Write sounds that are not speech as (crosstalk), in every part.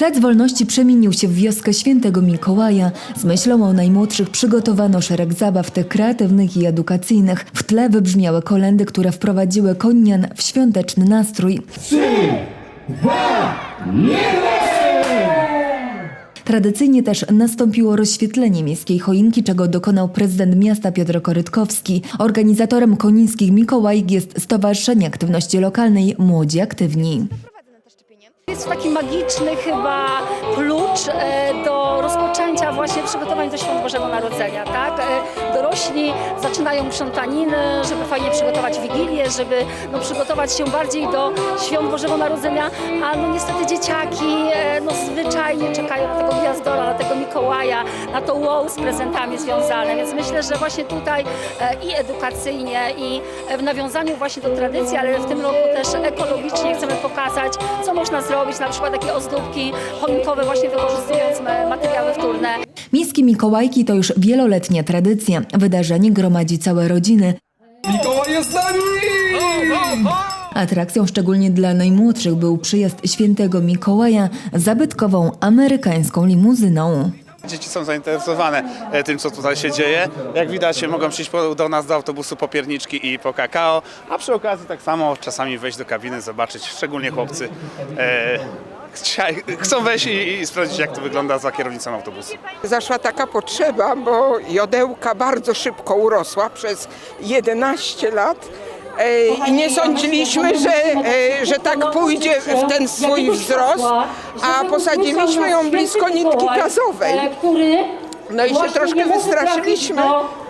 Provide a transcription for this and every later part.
Plac Wolności przemienił się w wioskę Świętego Mikołaja. Z myślą o najmłodszych przygotowano szereg zabaw, tych kreatywnych i edukacyjnych. W tle wybrzmiały kolendy, które wprowadziły konian w świąteczny nastrój. Tradycyjnie też nastąpiło rozświetlenie miejskiej choinki, czego dokonał prezydent miasta Piotr Korytkowski. Organizatorem konińskich Mikołajek jest Stowarzyszenie Aktywności Lokalnej Młodzi Aktywni. Jest taki magiczny chyba klucz e, do rozpoczęcia właśnie przygotowań do Świąt Bożego Narodzenia, tak? E, Dorośli zaczynają krzątaniny, żeby fajnie przygotować Wigilię, żeby no, przygotować się bardziej do Świąt Bożego Narodzenia, a no niestety dzieciaki e, no, zwyczajnie czekają na tego gwiazdora, na tego Mikołaja, na to wow z prezentami związane, więc myślę, że właśnie tutaj e, i edukacyjnie i e, w nawiązaniu właśnie do tradycji, ale w tym roku też ekologicznie chcemy pokazać, co można zrobić, na przykład takie ozdóbki choinkowe właśnie wykorzystując ma- materiały wtórne. Miejskie Mikołajki to już wieloletnia tradycja. Wydarzenie gromadzi całe rodziny. Mikołaj jest z nami! Atrakcją szczególnie dla najmłodszych był przyjazd świętego Mikołaja zabytkową amerykańską limuzyną. Dzieci są zainteresowane e, tym, co tutaj się dzieje. Jak widać, mogą przyjść do nas do autobusu po pierniczki i po kakao, a przy okazji tak samo czasami wejść do kabiny, zobaczyć, szczególnie chłopcy. E, chcą wejść i, i sprawdzić, jak to wygląda za kierownicą autobusu. Zaszła taka potrzeba, bo jodełka bardzo szybko urosła przez 11 lat. E, I nie sądziliśmy, że, e, że tak pójdzie w ten swój wzrost, a posadziliśmy ją blisko nitki gazowej. No i się troszkę wystraszyliśmy,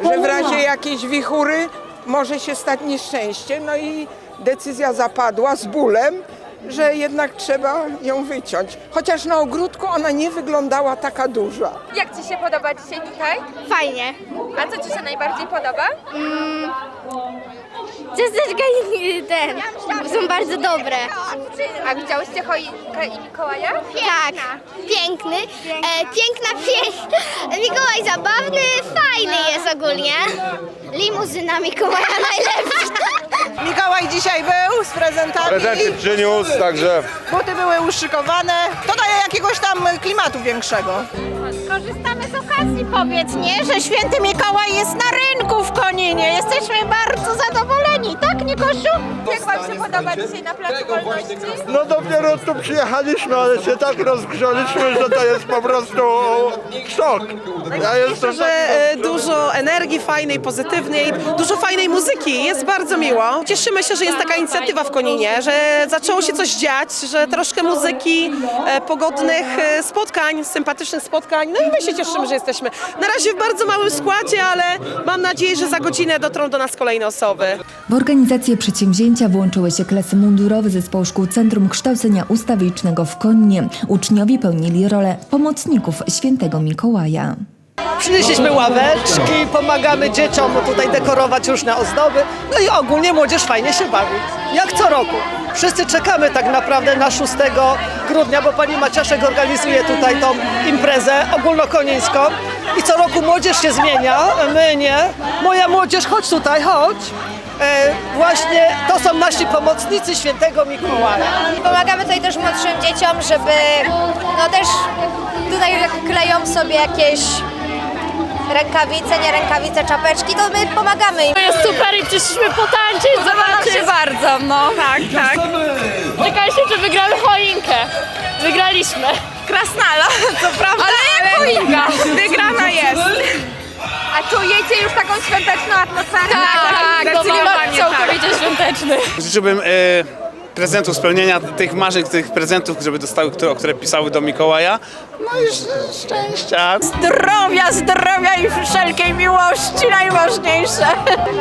że w razie jakiejś wichury może się stać nieszczęście. No i decyzja zapadła z bólem, że jednak trzeba ją wyciąć. Chociaż na ogródku ona nie wyglądała taka duża. Jak Ci się podoba dzisiaj tutaj? Fajnie. A co Ci się najbardziej podoba? Ciasteczka i ten są bardzo dobre. A widziałyście choinkę i Mikołaja? Tak. Piękny. E, piękna pieśń. Mikołaj zabawny, fajny jest ogólnie. Limuzyna Mikołaja najlepsza. (laughs) Mikołaj dzisiaj był z prezentami. Prezenty przyniósł, także Buty były uszykowane. To daje jakiegoś tam klimatu większego. Korzystamy z okazji, powiedz, nie? Że święty Mikołaj jest na rynku w Koninie. Jesteśmy bardzo zadowoleni, tak, Nikosiu? Jak Wam się podoba dzisiaj na Placu Wolności? no dopiero tu przyjechaliśmy, ale się tak rozgrzaliśmy, że to jest po prostu szok. Ja jestem Że e, dużo energii fajnej, pozytywnej, dużo fajnej muzyki. Jest bardzo miło. Cieszymy się, że jest taka inicjatywa w Koninie, że zaczęło się coś dziać, że troszkę muzyki, e, pogodnych e, spotkań, sympatycznych spotkań. No i my się cieszymy, że jesteśmy. Na razie w bardzo małym składzie, ale mam nadzieję, że za godzinę dotrą do nas kolejne osoby. W organizację przedsięwzięcia włączyły się klasy mundurowe zespołu szkół Centrum Kształcenia Ustawicznego w Konnie. Uczniowie pełnili rolę pomocników świętego Mikołaja. Przynieśliśmy ławeczki, pomagamy dzieciom tutaj dekorować różne ozdoby, no i ogólnie młodzież fajnie się bawi, jak co roku. Wszyscy czekamy tak naprawdę na 6 grudnia, bo pani Maciaszek organizuje tutaj tą imprezę ogólnokonińską i co roku młodzież się zmienia, my nie. Moja młodzież, chodź tutaj, chodź. E, właśnie to są nasi pomocnicy świętego Mikołaja. Pomagamy tutaj też młodszym dzieciom, żeby no też tutaj jak kleją sobie jakieś rękawice, nie rękawice, czapeczki, to my pomagamy im. Jest super i przyszliśmy potańczyć, zobaczyć. bardzo, no. Tak, tak. Czekaliśmy, czy wygramy choinkę. Wygraliśmy. Krasnala, (laughs) co prawda. Ale jak choinka? Wygrana jest. A czujecie już taką świąteczną atmosferę? Tak, to mamy całkowicie świąteczny. Życzyłbym e, prezentów, spełnienia tych marzeń, tych prezentów, żeby dostały, które, które pisały do Mikołaja. No i sz- szczęścia. Zdrowia, zdrowia i wszelkiej miłości najważniejsze.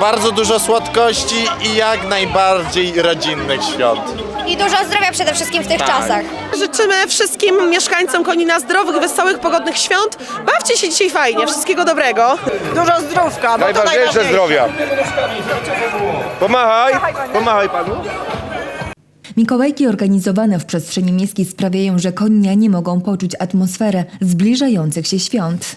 Bardzo dużo słodkości i jak najbardziej rodzinnych świąt. I dużo zdrowia przede wszystkim w tych czasach. Życzymy wszystkim mieszkańcom Konina zdrowych, wesołych, pogodnych świąt. Bawcie się dzisiaj fajnie, wszystkiego dobrego. Dużo zdrówka, bo to najważniejsze najważniejsze. zdrowia. Pomachaj, pomachaj panu. Mikołajki organizowane w przestrzeni miejskiej sprawiają, że konianie mogą poczuć atmosferę zbliżających się świąt.